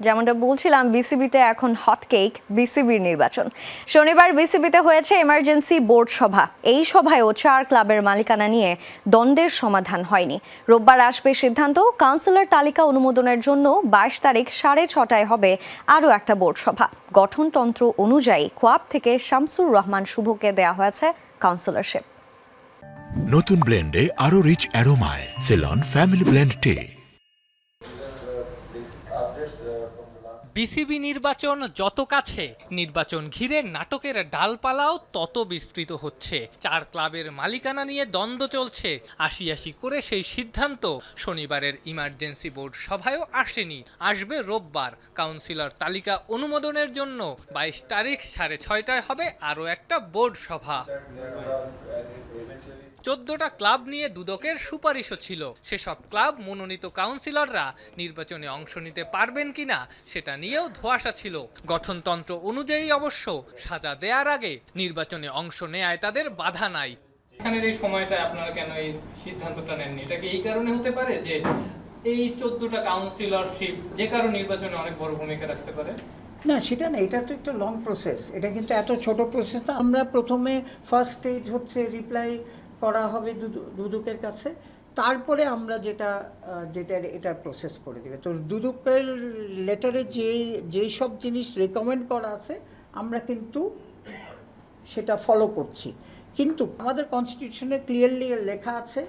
যেমনটা বলছিলাম, বিসিবিতে এখন হট কেক বিসিবির নির্বাচন। শনিবার বিসিবিতে হয়েছে এমার্জেন্সি বোর্ড সভা। এই সভায়ও চার ক্লাবের মালিকানা নিয়ে দ্বন্দ্বের সমাধান হয়নি। রোববার আসবে সিদ্ধান্ত, কাউন্সিলর তালিকা অনুমোদনের জন্য বাইশ তারিখ সাড়ে ছটায় হবে আরও একটা বোর্ড সভা। গঠনতন্ত্র অনুযায়ী কোয়াব থেকে শামসুর রহমান শুভকে দেওয়া হয়েছে কাউন্সিলরশিপ। নতুন ব্লেন্ডে আরও রিচ অ্যারোমায় সেলন ফ্যামিলি ব্লেন্ড টে these updates uh, বিসিবি নির্বাচন যত কাছে, নির্বাচন ঘিরে নাটকের ডালপালাও তত বিস্তৃত হচ্ছে। চার ক্লাবের মালিকানা নিয়ে দ্বন্দ্ব চলছে। আশি আশি করে সেই সিদ্ধান্ত, শনিবারের ইমার্জেন্সি বোর্ড সভায়ও আসেনি। আসবে রোববার। কাউন্সিলর তালিকা অনুমোদনের জন্য বাইশ তারিখ সাড়ে ছয়টায় হবে আরও একটা বোর্ড সভা। চোদ্দটা ক্লাব নিয়ে দুদকের সুপারিশও ছিল। সেসব ক্লাব মনোনীত কাউন্সিলররা নির্বাচনে অংশ নিতে পারবেন কিনা, সেটা নিয়েও ধোঁয়াশা ছিল। গঠনতন্ত্র অনুযায়ী অবশ্য সাজা দেওয়ার আগে নির্বাচনে অংশ নেয় তাদের বাধা নাই। এখানের এই সময়টা আপনারা কেন এই সিদ্ধান্তটা নেননি? এটা কি এই কারণে হতে পারে যে এই চোদ্দটা কাউন্সিলরশিপ যে কারও নির্বাচনে অনেক বড় ভূমিকা রাখতে পারে? না সেটা না এটা তো একটা লং প্রসেস এটা কিন্তু এত ছোট প্রসেস না। আমরা প্রথমে ফার্স্ট স্টেজ হচ্ছে রিপ্লাই করা হবে দুদু- দুদকের কাছে। তারপরে আমরা যেটা যেটা এটা প্রসেস করে দেবে। তো দুদকের লেটারে যে, যেই সব জিনিস রেকমেন্ড করা আছে, আমরা কিন্তু সেটা ফলো করছি। কিন্তু আমাদের কনস্টিটিউশনে ক্লিয়ারলি লেখা আছে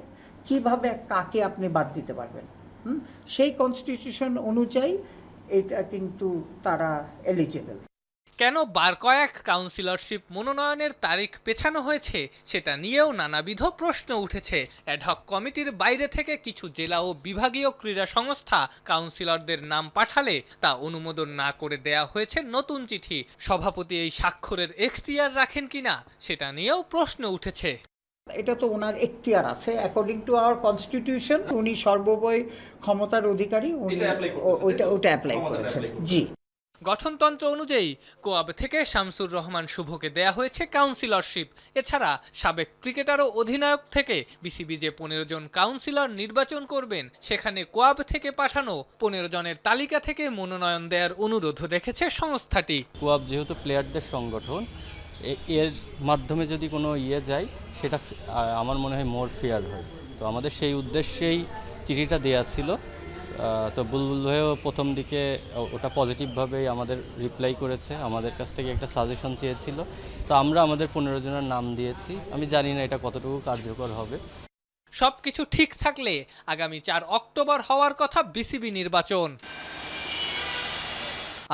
কীভাবে কাকে আপনি বাদ দিতে পারবেন। সেই কনস্টিটিউশন অনুযায়ী এটা কিন্তু তারা এলিজেবল কেন বার কয়েক কাউন্সিলরশিপ মনোনয়নের তারিখ পেছানো হয়েছে সেটা নিয়েও নানাবিধ প্রশ্ন উঠেছে। অ্যাডহক কমিটির বাইরে থেকে কিছু জেলা ও বিভাগীয় ক্রীড়া সংস্থা কাউন্সিলরদের নাম পাঠালে তা অনুমোদন না করে দেয়া হয়েছে নতুন চিঠি। সভাপতি এই স্বাক্ষরের এখতিয়ার রাখেন কিনা সেটা নিয়েও প্রশ্ন উঠেছে। এটা তো ওনার এখতিয়ার আছে। অ্যাকর্ডিং টু আওয়ার কনস্টিটিউশন উনি সর্ববয় ক্ষমতার অধিকারী উনি ওইটা ওইটা অ্যাপ্লাই করেছেন। জি। গঠনতন্ত্র অনুযায়ী, কোয়াব থেকে শামসুর রহমান শুভকে দেয়া হয়েছে কাউন্সিলরশিপ। এছাড়া, সাবেক ক্রিকেটার ও অধিনায়ক থেকে বিসিবি যে পনেরো জন কাউন্সিলর নির্বাচন করবেন, সেখানে কোয়াব থেকে পাঠানো পনেরো জনের তালিকা থেকে মনোনয়ন দেওয়ার অনুরোধ দেখেছে সংস্থাটি। কোয়াব যেহেতু প্লেয়ারদের সংগঠন এর মাধ্যমে যদি কোনো ইয়ে যায়, সেটা আমার মনে হয় মোর ফেয়ার হয়। তো আমাদের সেই উদ্দেশ্যেই চিঠিটা দেওয়া ছিল। তো বুলবুল ভাইও প্রথম দিকে ওটা পজিটিভভাবেই আমাদের রিপ্লাই করেছে, আমাদের কাছ থেকে একটা সাজেশন চেয়েছিল। তো আমরা আমাদের পনেরো জনের নাম দিয়েছি। আমি জানি না এটা কতটুকু কার্যকর হবে। সব কিছু ঠিক থাকলে আগামী চার অক্টোবর হওয়ার কথা বিসিবি নির্বাচন।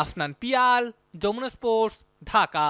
আফনান পিয়াল, যমুনা স্পোর্টস, ঢাকা।